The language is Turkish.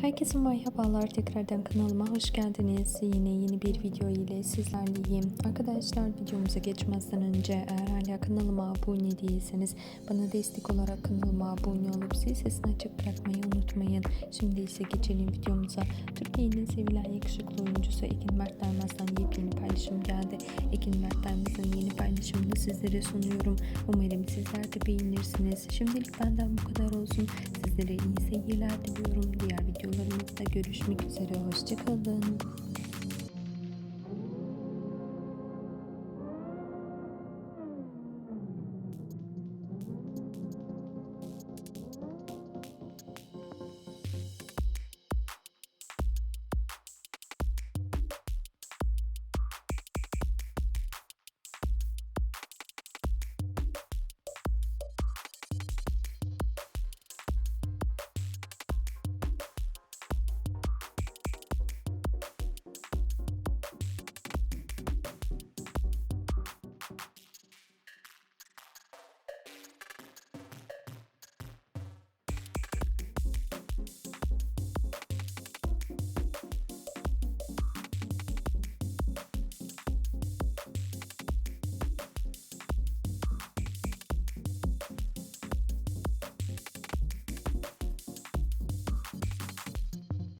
Herkese merhabalar tekrardan kanalıma hoş geldiniz. Yine yeni bir video ile sizlerleyim. Arkadaşlar videomuza geçmezden önce eğer hala kanalıma abone değilseniz bana destek olarak kanalıma abone olup zil sesini açık bırakmayı unutmayın. Şimdi ise geçelim videomuza. Türkiye'nin sevilen yakışıklı oyuncusu Ekin Mert Dermez'den yepyeni paylaşım geldi. Ekin Mert Dermez'in yeni paylaşımını sizlere sunuyorum. Umarım sizler de beğenirsiniz. Şimdilik benden bu kadar olsun. Sizlere iyi seyirler diliyorum. Diğer videolarımızda görüşmek üzere. Hoşçakalın.